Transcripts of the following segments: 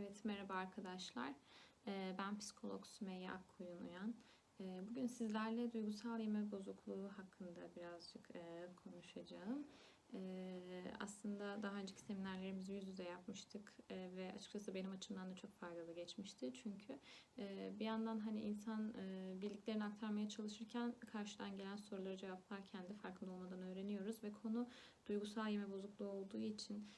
Evet, merhaba arkadaşlar. Ee, Ben psikolog Sümeyye Akkoyun Uyan. Ee, Bugün sizlerle duygusal yeme bozukluğu hakkında birazcık e, konuşacağım. Aslında daha önceki seminerlerimizi yüz yüze yapmıştık ve açıkçası benim açımdan da çok faydalı geçmişti. Çünkü bir yandan hani insan bildiklerini aktarmaya çalışırken karşıdan gelen soruları cevaplarken de farkında olmadan öğreniyoruz ve konu duygusal yeme bozukluğu olduğu için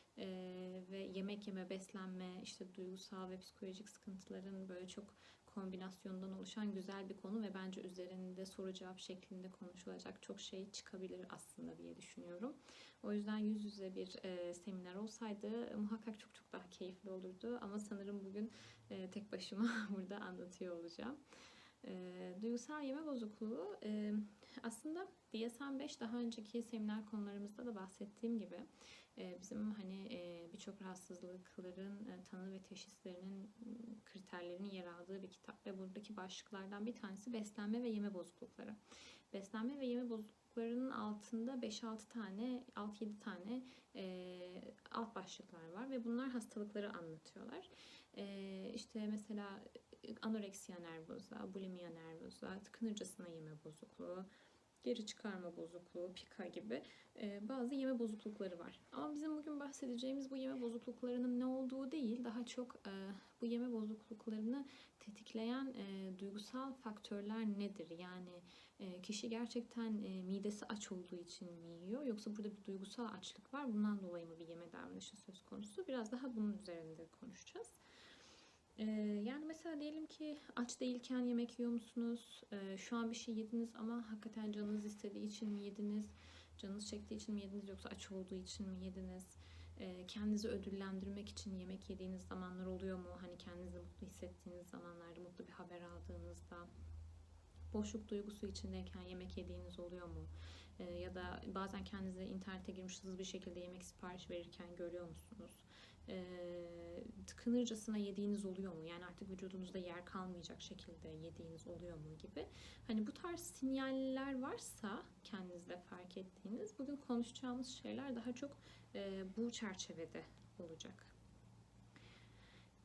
ve yemek yeme, beslenme, işte duygusal ve psikolojik sıkıntıların böyle çok kombinasyonundan oluşan güzel bir konu ve bence üzerinde soru cevap şeklinde konuşulacak çok şey çıkabilir aslında diye düşünüyorum. O yüzden yüz yüze bir e, seminer olsaydı muhakkak çok çok daha keyifli olurdu ama sanırım bugün e, tek başıma burada anlatıyor olacağım. E, duygusal yeme bozukluğu e, aslında DSM-5 daha önceki seminer konularımızda da bahsettiğim gibi bizim hani e, birçok rahatsızlıkların e, tanı ve teşhislerinin kriterlerinin yer aldığı bir kitap ve buradaki başlıklardan bir tanesi beslenme ve yeme bozuklukları. Beslenme ve yeme bozukluklarının altında 5-6 tane, 6-7 tane e, alt başlıklar var ve bunlar hastalıkları anlatıyorlar. İşte mesela anoreksiya nervoza, bulimia nervoza, tıkınırcasına yeme bozukluğu, geri çıkarma bozukluğu, pika gibi e, bazı yeme bozuklukları var. Ama bizim bugün bahsedeceğimiz bu yeme bozukluklarının ne olduğu değil, daha çok e, bu yeme bozukluklarını tetikleyen e, duygusal faktörler nedir? Yani kişi gerçekten midesi aç olduğu için mi yiyor yoksa burada bir duygusal açlık var bundan dolayı mı bir yeme davranışı söz konusu? Biraz daha bunun üzerinde konuşacağız. Ee, yani mesela diyelim ki aç değilken yemek yiyor musunuz? Ee, şu an bir şey yediniz ama hakikaten canınız istediği için mi yediniz? Canınız çektiği için mi yediniz yoksa aç olduğu için mi yediniz? Ee, kendinizi ödüllendirmek için yemek yediğiniz zamanlar oluyor mu? Hani kendinizi mutlu hissettiğiniz zamanlarda, mutlu bir haber aldığınızda, boşluk duygusu içindeyken yemek yediğiniz oluyor mu? Ee, ya da bazen kendinize internete girmiş hızlı bir şekilde yemek sipariş verirken görüyor musunuz? Ee, tıkınırcasına yediğiniz oluyor mu? Yani artık vücudunuzda yer kalmayacak şekilde yediğiniz oluyor mu gibi. Hani bu tarz sinyaller varsa kendinizde fark ettiğiniz bugün konuşacağımız şeyler daha çok e, bu çerçevede olacak.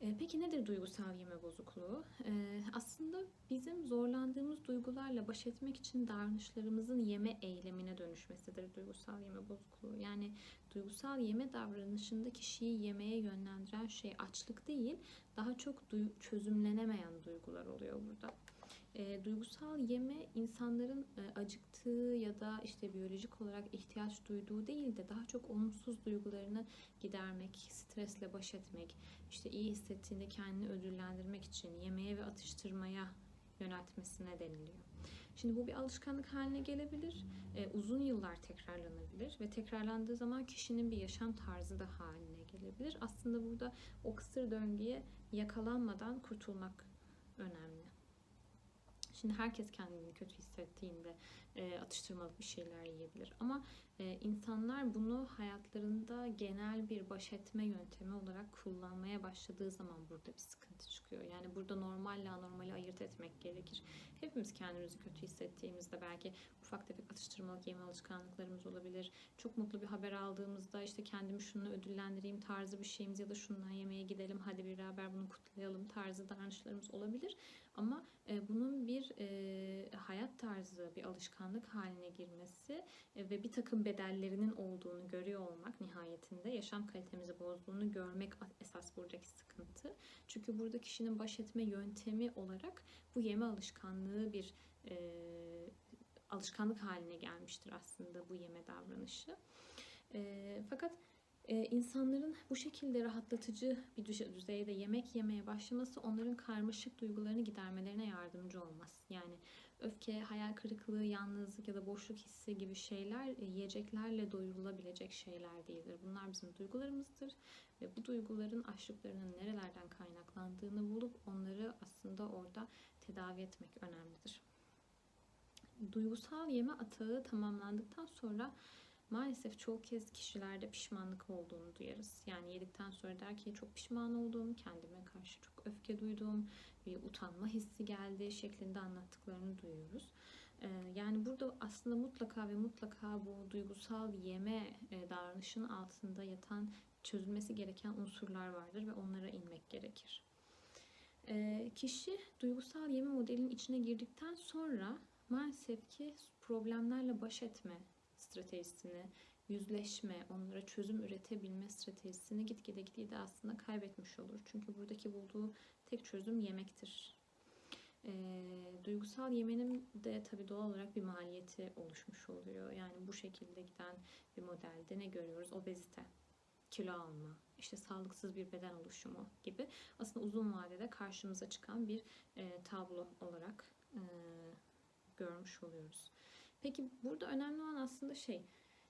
E, Peki nedir duygusal yeme bozukluğu? E, aslında bizim zorlandığımız duygularla baş etmek için davranışlarımızın yeme eylemine dönüşmesidir duygusal yeme bozukluğu. Yani duygusal yeme davranışında kişiyi yemeğe yönlendiren şey açlık değil, daha çok çözümlenemeyen duygular oluyor burada. E, duygusal yeme insanların e, acıktığı ya da işte biyolojik olarak ihtiyaç duyduğu değil de daha çok olumsuz duygularını gidermek, stresle baş etmek, işte iyi hissettiğinde kendini ödüllendirmek için yemeğe ve atıştırmaya yöneltmesine deniliyor. Şimdi bu bir alışkanlık haline gelebilir, e, uzun yıllar tekrarlanabilir ve tekrarlandığı zaman kişinin bir yaşam tarzı da haline gelebilir. Aslında burada o kısır döngüye yakalanmadan kurtulmak önemli. Şimdi herkes kendini kötü hissettiğinde e, atıştırmalık bir şeyler yiyebilir. Ama e, insanlar bunu hayatlarında genel bir baş etme yöntemi olarak kullanmaya başladığı zaman burada bir sıkıntı çıkıyor. Yani burada normalle anormali ayırt etmek gerekir. Hepimiz kendimizi kötü hissettiğimizde belki ufak tefek atıştırmalık yeme alışkanlıklarımız olabilir. Çok mutlu bir haber aldığımızda işte kendimi şununla ödüllendireyim tarzı bir şeyimiz ya da şundan yemeğe gidelim hadi beraber bunu kutlayalım tarzı davranışlarımız olabilir. Ama e, bunun bir hayat tarzı, bir alışkanlık haline girmesi e, ve bir takım bedellerinin olduğunu görüyor olmak nihayetinde yaşam kalitemizi bozduğunu görmek esas buradaki sıkıntı. Çünkü burada kişinin baş etme yöntemi olarak bu yeme alışkanlığı bir e, alışkanlık haline gelmiştir aslında bu yeme davranışı. E, fakat ee, insanların bu şekilde rahatlatıcı bir düzeyde yemek yemeye başlaması onların karmaşık duygularını gidermelerine yardımcı olmaz. Yani öfke, hayal kırıklığı, yalnızlık ya da boşluk hissi gibi şeyler e, yiyeceklerle doyurulabilecek şeyler değildir. Bunlar bizim duygularımızdır ve bu duyguların açlıklarının nerelerden kaynaklandığını bulup onları aslında orada tedavi etmek önemlidir. Duygusal yeme atağı tamamlandıktan sonra maalesef çoğu kez kişilerde pişmanlık olduğunu duyarız. Yani yedikten sonra der ki çok pişman oldum, kendime karşı çok öfke duydum, bir utanma hissi geldi şeklinde anlattıklarını duyuyoruz. Yani burada aslında mutlaka ve mutlaka bu duygusal yeme davranışının altında yatan çözülmesi gereken unsurlar vardır ve onlara inmek gerekir. E, kişi duygusal yeme modelinin içine girdikten sonra maalesef ki problemlerle baş etme stratejisini, yüzleşme, onlara çözüm üretebilme stratejisini gitgide gitgide aslında kaybetmiş olur. Çünkü buradaki bulduğu tek çözüm yemektir. E, duygusal yemenin de tabii doğal olarak bir maliyeti oluşmuş oluyor. Yani bu şekilde giden bir modelde ne görüyoruz? Obezite, kilo alma, işte sağlıksız bir beden oluşumu gibi aslında uzun vadede karşımıza çıkan bir e, tablo olarak e, görmüş oluyoruz. Peki burada önemli olan aslında şey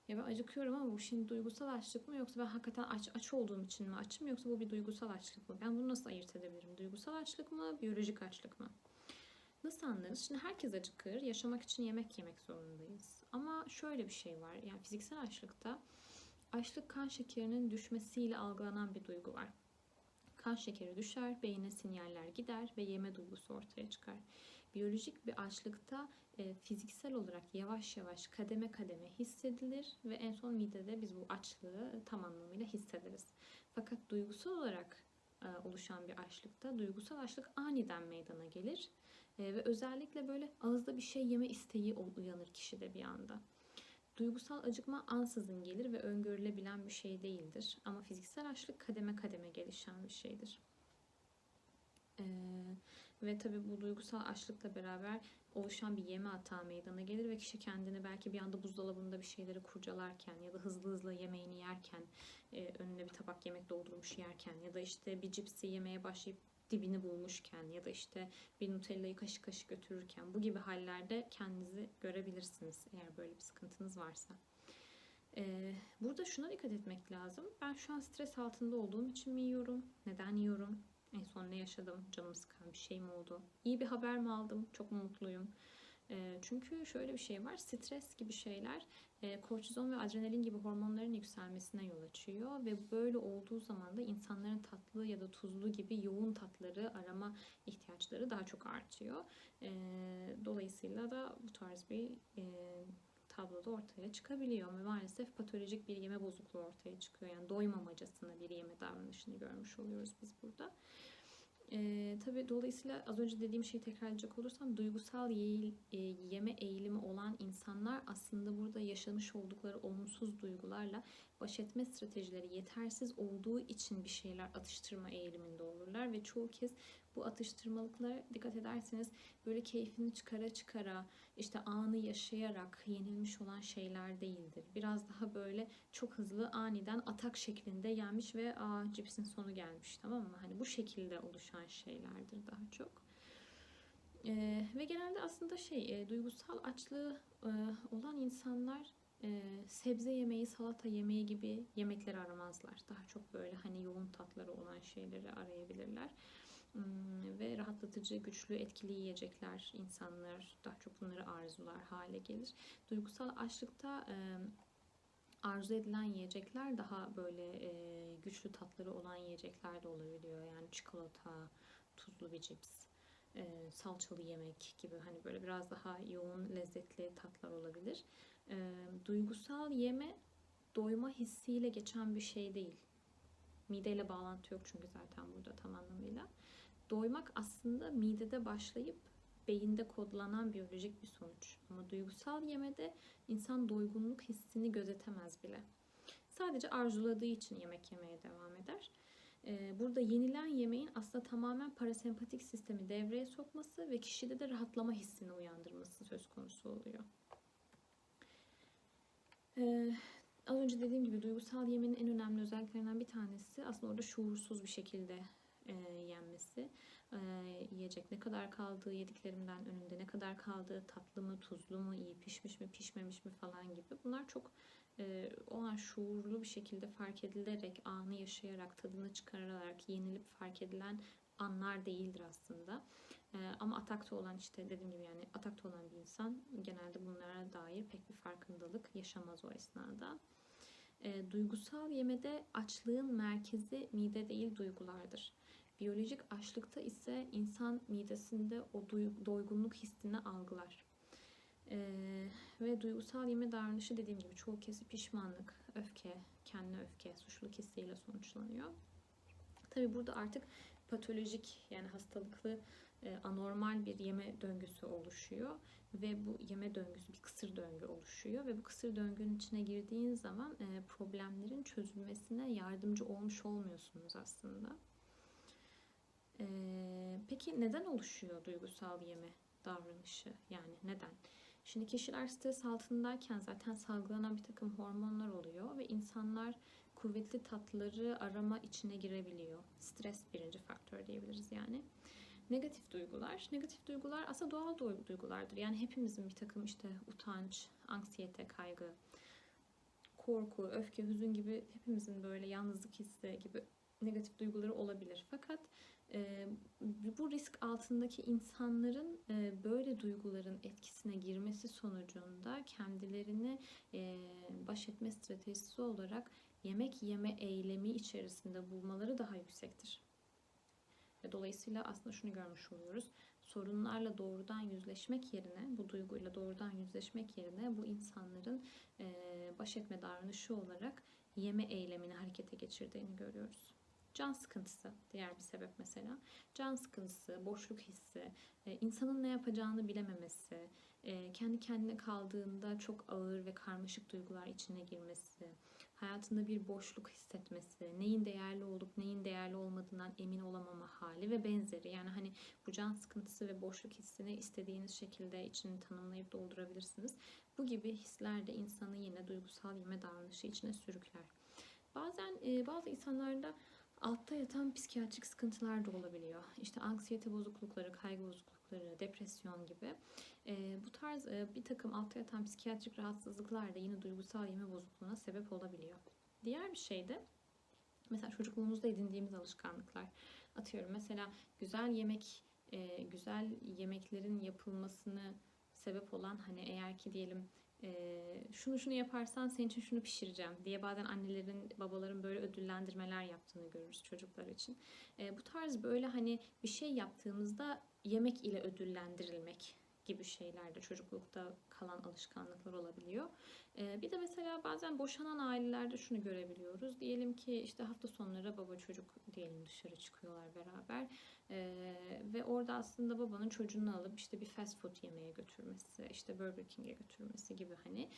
ya ben acıkıyorum ama bu şimdi duygusal açlık mı yoksa ben hakikaten aç, aç olduğum için mi açım yoksa bu bir duygusal açlık mı? Ben bunu nasıl ayırt edebilirim? Duygusal açlık mı, biyolojik açlık mı? Nasıl anlarız? Şimdi herkes acıkır. Yaşamak için yemek yemek zorundayız. Ama şöyle bir şey var. Yani fiziksel açlıkta açlık kan şekerinin düşmesiyle algılanan bir duygu var. Kan şekeri düşer, beyine sinyaller gider ve yeme duygusu ortaya çıkar. Biyolojik bir açlıkta e, fiziksel olarak yavaş yavaş kademe kademe hissedilir ve en son midede biz bu açlığı tam anlamıyla hissederiz. Fakat duygusal olarak e, oluşan bir açlıkta duygusal açlık aniden meydana gelir e, ve özellikle böyle ağızda bir şey yeme isteği uyanır kişide bir anda. Duygusal acıkma ansızın gelir ve öngörülebilen bir şey değildir. Ama fiziksel açlık kademe kademe gelişen bir şeydir. Ee, ve tabii bu duygusal açlıkla beraber oluşan bir yeme hata meydana gelir ve kişi kendini belki bir anda buzdolabında bir şeyleri kurcalarken ya da hızlı hızlı yemeğini yerken e, önüne bir tabak yemek doldurmuş yerken ya da işte bir cipsi yemeye başlayıp dibini bulmuşken ya da işte bir Nutella'yı kaşık kaşık götürürken bu gibi hallerde kendinizi görebilirsiniz eğer böyle bir sıkıntınız varsa. Ee, burada şuna dikkat etmek lazım. Ben şu an stres altında olduğum için mi yiyorum? Neden yiyorum? En son ne yaşadım? Canım sıkan bir şey mi oldu? İyi bir haber mi aldım? Çok mu mutluyum? Ee, çünkü şöyle bir şey var. Stres gibi şeyler e, kortizon ve adrenalin gibi hormonların yükselmesine yol açıyor ve böyle olduğu zaman da insanların tatlı ya da tuzlu gibi yoğun tatları arama ihtiyaçları daha çok artıyor. E, dolayısıyla da bu tarz bir e, tabloda ortaya çıkabiliyor ve maalesef patolojik bir yeme bozukluğu ortaya çıkıyor. Yani doymamacasına bir yeme davranışını görmüş oluyoruz biz burada. E, tabii dolayısıyla az önce dediğim şeyi tekrarlayacak olursam duygusal ye, e, yeme eğilimi olan insanlar aslında burada yaşamış oldukları olumsuz duygularla baş etme stratejileri yetersiz olduğu için bir şeyler atıştırma eğiliminde olurlar ve çoğu kez bu atıştırmalıklara dikkat ederseniz böyle keyfini çıkara çıkara işte anı yaşayarak yenilmiş olan şeyler değildir. Biraz daha böyle çok hızlı aniden atak şeklinde yenmiş ve aa cipsin sonu gelmiş tamam mı? Hani bu şekilde oluşan şeylerdir daha çok. Ee, ve genelde aslında şey e, duygusal açlığı e, olan insanlar e, sebze yemeği, salata yemeği gibi yemekleri aramazlar. Daha çok böyle hani yoğun tatları olan şeyleri arayabilirler. Hmm, ve rahatlatıcı, güçlü, etkili yiyecekler insanlar daha çok bunları arzular hale gelir. Duygusal açlıkta arzu edilen yiyecekler daha böyle güçlü tatları olan yiyecekler de olabiliyor. Yani çikolata, tuzlu bir cips, salçalı yemek gibi hani böyle biraz daha yoğun, lezzetli tatlar olabilir. Duygusal yeme doyma hissiyle geçen bir şey değil. Mideyle bağlantı yok çünkü zaten burada tam anlamıyla. Doymak aslında midede başlayıp beyinde kodlanan biyolojik bir sonuç. Ama duygusal yemede insan doygunluk hissini gözetemez bile. Sadece arzuladığı için yemek yemeye devam eder. Ee, burada yenilen yemeğin aslında tamamen parasempatik sistemi devreye sokması ve kişide de rahatlama hissini uyandırması söz konusu oluyor. Ee, az önce dediğim gibi duygusal yemenin en önemli özelliklerinden bir tanesi aslında orada şuursuz bir şekilde e, yenmesi. E, yiyecek ne kadar kaldığı, yediklerimden önünde ne kadar kaldığı, tatlı mı, tuzlu mu, iyi pişmiş mi, pişmemiş mi falan gibi. Bunlar çok e, o an şuurlu bir şekilde fark edilerek, anı yaşayarak, tadını çıkararak yenilip fark edilen anlar değildir aslında. E, ama atakta olan işte dediğim gibi yani atakta olan bir insan genelde bunlara dair pek bir farkındalık yaşamaz o esnada. E, duygusal yemede açlığın merkezi mide değil duygulardır. Biyolojik açlıkta ise insan midesinde o doygunluk hissini algılar. Ee, ve duygusal yeme davranışı dediğim gibi çoğu kez pişmanlık, öfke, kendine öfke, suçluluk hissiyle sonuçlanıyor. Tabi burada artık patolojik yani hastalıklı e, anormal bir yeme döngüsü oluşuyor ve bu yeme döngüsü bir kısır döngü oluşuyor ve bu kısır döngünün içine girdiğin zaman e, problemlerin çözülmesine yardımcı olmuş olmuyorsunuz aslında. Peki neden oluşuyor duygusal yeme davranışı? Yani neden? Şimdi kişiler stres altındayken zaten salgılanan bir takım hormonlar oluyor ve insanlar kuvvetli tatları arama içine girebiliyor. Stres birinci faktör diyebiliriz yani. Negatif duygular. Negatif duygular aslında doğal duygulardır. Yani hepimizin bir takım işte utanç, anksiyete, kaygı, korku, öfke, hüzün gibi hepimizin böyle yalnızlık hissi gibi negatif duyguları olabilir. Fakat e, bu risk altındaki insanların e, böyle duyguların etkisine girmesi sonucunda kendilerini e, baş etme stratejisi olarak yemek yeme eylemi içerisinde bulmaları daha yüksektir. Dolayısıyla aslında şunu görmüş oluyoruz. Sorunlarla doğrudan yüzleşmek yerine, bu duyguyla doğrudan yüzleşmek yerine bu insanların e, baş etme davranışı olarak yeme eylemini harekete geçirdiğini görüyoruz. Can sıkıntısı diğer bir sebep mesela. Can sıkıntısı, boşluk hissi, e, insanın ne yapacağını bilememesi, e, kendi kendine kaldığında çok ağır ve karmaşık duygular içine girmesi, hayatında bir boşluk hissetmesi, neyin değerli olup neyin değerli olmadığından emin olamama hali ve benzeri. Yani hani bu can sıkıntısı ve boşluk hissini istediğiniz şekilde içini tanımlayıp doldurabilirsiniz. Bu gibi hisler de insanı yine duygusal yeme davranışı içine sürükler. Bazen e, bazı insanlarda altta yatan psikiyatrik sıkıntılar da olabiliyor. İşte anksiyete bozuklukları, kaygı bozuklukları, depresyon gibi. E, bu tarz e, bir takım altta yatan psikiyatrik rahatsızlıklar da yine duygusal yeme bozukluğuna sebep olabiliyor. Diğer bir şey de mesela çocukluğumuzda edindiğimiz alışkanlıklar. Atıyorum mesela güzel yemek, e, güzel yemeklerin yapılmasını sebep olan hani eğer ki diyelim e, şunu şunu yaparsan senin için şunu pişireceğim diye bazen annelerin babaların böyle ödüllendirmeler yaptığını görürüz çocuklar için. E, bu tarz böyle hani bir şey yaptığımızda yemek ile ödüllendirilmek gibi şeylerde çocuklukta kalan alışkanlıklar olabiliyor. Bir de mesela bazen boşanan ailelerde şunu görebiliyoruz. Diyelim ki işte hafta sonları baba çocuk diyelim dışarı çıkıyorlar beraber ve orada aslında babanın çocuğunu alıp işte bir fast food yemeğe götürmesi, işte Burger King'e götürmesi gibi hani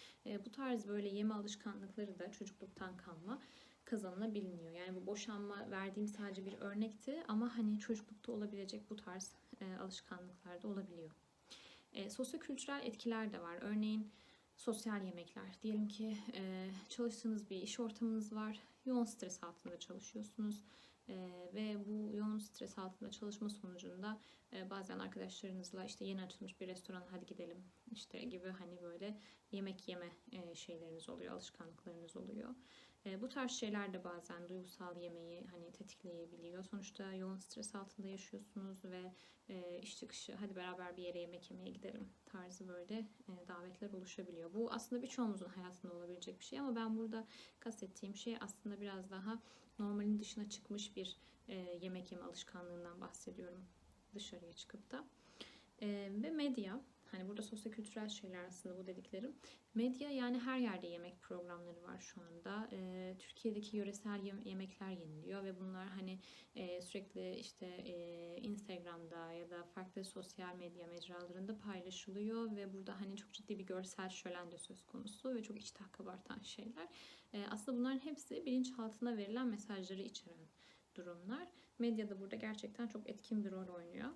bu tarz böyle yeme alışkanlıkları da çocukluktan kalma kazanılabiliyor. Yani bu boşanma verdiğim sadece bir örnekti ama hani çocuklukta olabilecek bu tarz alışkanlıklar da olabiliyor. E, sosyokültürel etkiler de var. Örneğin sosyal yemekler. Diyelim ki e, çalıştığınız bir iş ortamınız var. Yoğun stres altında çalışıyorsunuz. E, ve bu yoğun stres altında çalışma sonucunda e, bazen arkadaşlarınızla işte yeni açılmış bir restoran hadi gidelim işte gibi hani böyle yemek yeme e, şeyleriniz oluyor, alışkanlıklarınız oluyor. E, bu tarz şeyler de bazen duygusal yemeği hani tetikleyebiliyor. Sonuçta yoğun stres altında yaşıyorsunuz ve e, iş çıkışı hadi beraber bir yere yemek yemeye gidelim tarzı böyle e, davetler oluşabiliyor. Bu aslında birçoğumuzun hayatında olabilecek bir şey ama ben burada kastettiğim şey aslında biraz daha normalin dışına çıkmış bir e, yemek yeme alışkanlığından bahsediyorum dışarıya çıkıp da. E, ve medya Hani burada sosyokültürel şeyler aslında bu dediklerim. Medya yani her yerde yemek programları var şu anda. E, Türkiye'deki yöresel yemekler yeniliyor ve bunlar hani e, sürekli işte e, Instagram'da ya da farklı sosyal medya mecralarında paylaşılıyor ve burada hani çok ciddi bir görsel şölen de söz konusu ve çok iştah kabartan şeyler. E, aslında bunların hepsi bilinçaltına verilen mesajları içeren durumlar. Medya da burada gerçekten çok etkin bir rol oynuyor.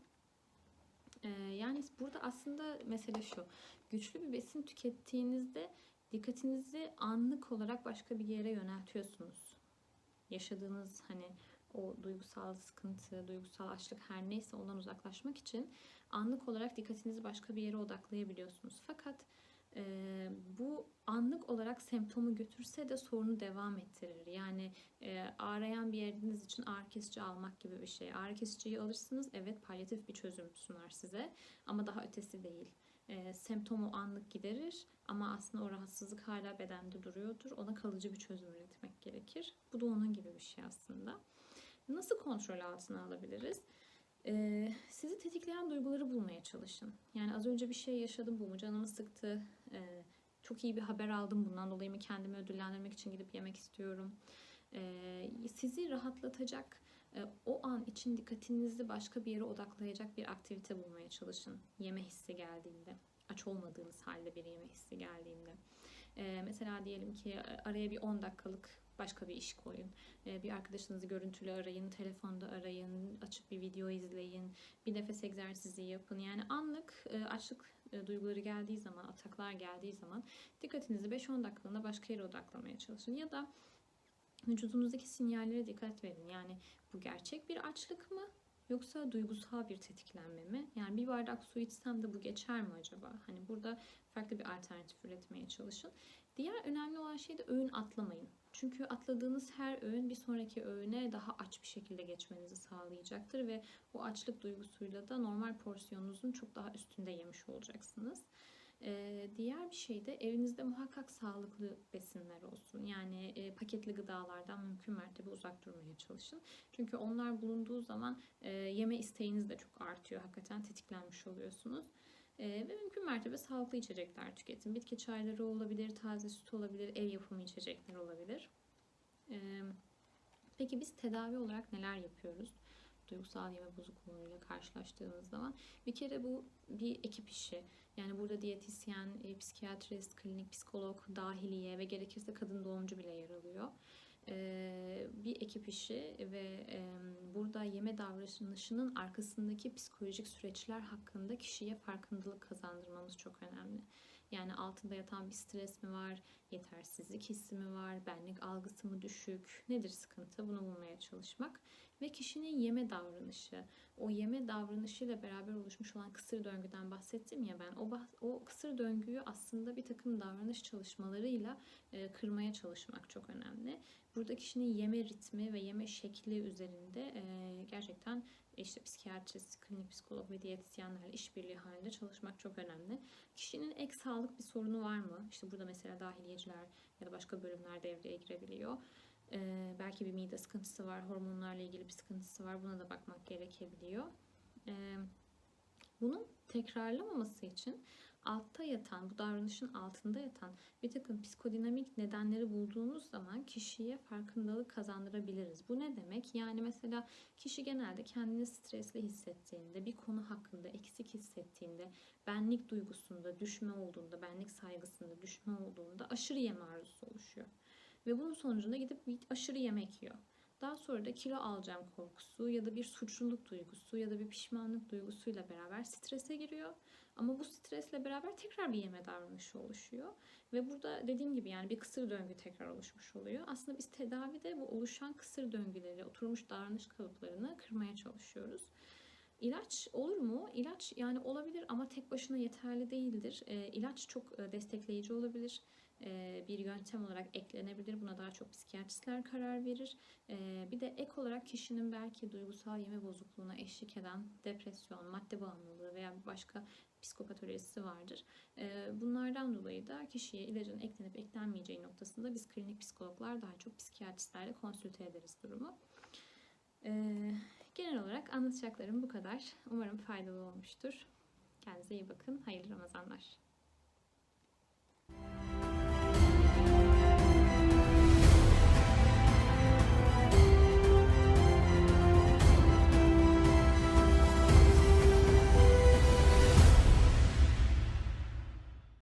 Ee, yani burada aslında mesele şu. Güçlü bir besin tükettiğinizde dikkatinizi anlık olarak başka bir yere yöneltiyorsunuz. Yaşadığınız hani o duygusal sıkıntı, duygusal açlık her neyse ondan uzaklaşmak için anlık olarak dikkatinizi başka bir yere odaklayabiliyorsunuz. Fakat e, bu anlık olarak semptomu götürse de sorunu devam ettirir. Yani e, ağrayan bir yeriniz için ağrı kesici almak gibi bir şey. Ağrı kesiciyi alırsınız evet palyatif bir çözüm sunar size ama daha ötesi değil. E, semptomu anlık giderir ama aslında o rahatsızlık hala bedende duruyordur. Ona kalıcı bir çözüm üretmek gerekir. Bu da onun gibi bir şey aslında. Nasıl kontrol altına alabiliriz? Ee, sizi tetikleyen duyguları bulmaya çalışın. Yani az önce bir şey yaşadım bu mu canımı sıktı. Ee, çok iyi bir haber aldım bundan dolayı mı kendimi ödüllendirmek için gidip yemek istiyorum. Ee, sizi rahatlatacak e, o an için dikkatinizi başka bir yere odaklayacak bir aktivite bulmaya çalışın. Yeme hissi geldiğinde, aç olmadığınız halde bir yeme hissi geldiğinde. E, mesela diyelim ki e, araya bir 10 dakikalık başka bir iş koyun. E, bir arkadaşınızı görüntülü arayın, telefonda arayın, açıp bir video izleyin, bir nefes egzersizi yapın. Yani anlık e, açlık e, duyguları geldiği zaman, ataklar geldiği zaman dikkatinizi 5-10 dakikalığına başka yere odaklamaya çalışın. Ya da vücudunuzdaki sinyallere dikkat verin. Yani bu gerçek bir açlık mı? Yoksa duygusal bir tetiklenme mi? Yani bir bardak su içsem de bu geçer mi acaba? Hani burada farklı bir alternatif üretmeye çalışın. Diğer önemli olan şey de öğün atlamayın. Çünkü atladığınız her öğün bir sonraki öğüne daha aç bir şekilde geçmenizi sağlayacaktır ve o açlık duygusuyla da normal porsiyonunuzun çok daha üstünde yemiş olacaksınız. Ee, diğer bir şey de evinizde muhakkak sağlıklı besinler olsun. Yani e, paketli gıdalardan mümkün mertebe uzak durmaya çalışın. Çünkü onlar bulunduğu zaman e, yeme isteğiniz de çok artıyor. Hakikaten tetiklenmiş oluyorsunuz. E, ve mümkün mertebe sağlıklı içecekler tüketin. Bitki çayları olabilir, taze süt olabilir, ev yapımı içecekler olabilir. E, peki biz tedavi olarak neler yapıyoruz? duygusal yeme bozukluğuyla karşılaştığımız zaman bir kere bu bir ekip işi. Yani burada diyetisyen, e, psikiyatrist, klinik psikolog, dahiliye ve gerekirse kadın doğumcu bile yer alıyor. Bir ekip işi ve burada yeme davranışının arkasındaki psikolojik süreçler hakkında kişiye farkındalık kazandırmamız çok önemli. Yani altında yatan bir stres mi var, yetersizlik hissi mi var, benlik algısı mı düşük, nedir sıkıntı bunu bulmaya çalışmak. Ve kişinin yeme davranışı, o yeme davranışıyla beraber oluşmuş olan kısır döngüden bahsettim ya ben. O, o kısır döngüyü aslında bir takım davranış çalışmalarıyla e, kırmaya çalışmak çok önemli. Burada kişinin yeme ritmi ve yeme şekli üzerinde e, gerçekten işte psikiyatrist, klinik psikolog ve diyetisyenlerle işbirliği halinde çalışmak çok önemli. Kişinin ek sağlık bir sorunu var mı? İşte burada mesela dahiliyeciler ya da başka bölümler devreye girebiliyor. Ee, belki bir mide sıkıntısı var, hormonlarla ilgili bir sıkıntısı var. Buna da bakmak gerekebiliyor. Ee, bunun tekrarlamaması için altta yatan, bu davranışın altında yatan bir takım psikodinamik nedenleri bulduğumuz zaman kişiye farkındalık kazandırabiliriz. Bu ne demek? Yani mesela kişi genelde kendini stresli hissettiğinde, bir konu hakkında eksik hissettiğinde, benlik duygusunda düşme olduğunda, benlik saygısında düşme olduğunda aşırı yeme arzusu oluşuyor. Ve bunun sonucunda gidip aşırı yemek yiyor. Daha sonra da kilo alacağım korkusu ya da bir suçluluk duygusu ya da bir pişmanlık duygusuyla beraber strese giriyor. Ama bu stresle beraber tekrar bir yeme davranışı oluşuyor. Ve burada dediğim gibi yani bir kısır döngü tekrar oluşmuş oluyor. Aslında biz tedavide bu oluşan kısır döngüleri, oturmuş davranış kalıplarını kırmaya çalışıyoruz. İlaç olur mu? İlaç yani olabilir ama tek başına yeterli değildir. E, ilaç çok e, destekleyici olabilir. E, bir yöntem olarak eklenebilir. Buna daha çok psikiyatristler karar verir. E, bir de ek olarak kişinin belki duygusal yeme bozukluğuna eşlik eden depresyon, madde bağımlılığı veya başka psikopatolojisi vardır. E, bunlardan dolayı da kişiye ilacın eklenip eklenmeyeceği noktasında biz klinik psikologlar daha çok psikiyatristlerle konsülte ederiz durumu. Genel olarak anlatacaklarım bu kadar. Umarım faydalı olmuştur. Kendinize iyi bakın. Hayırlı Ramazanlar.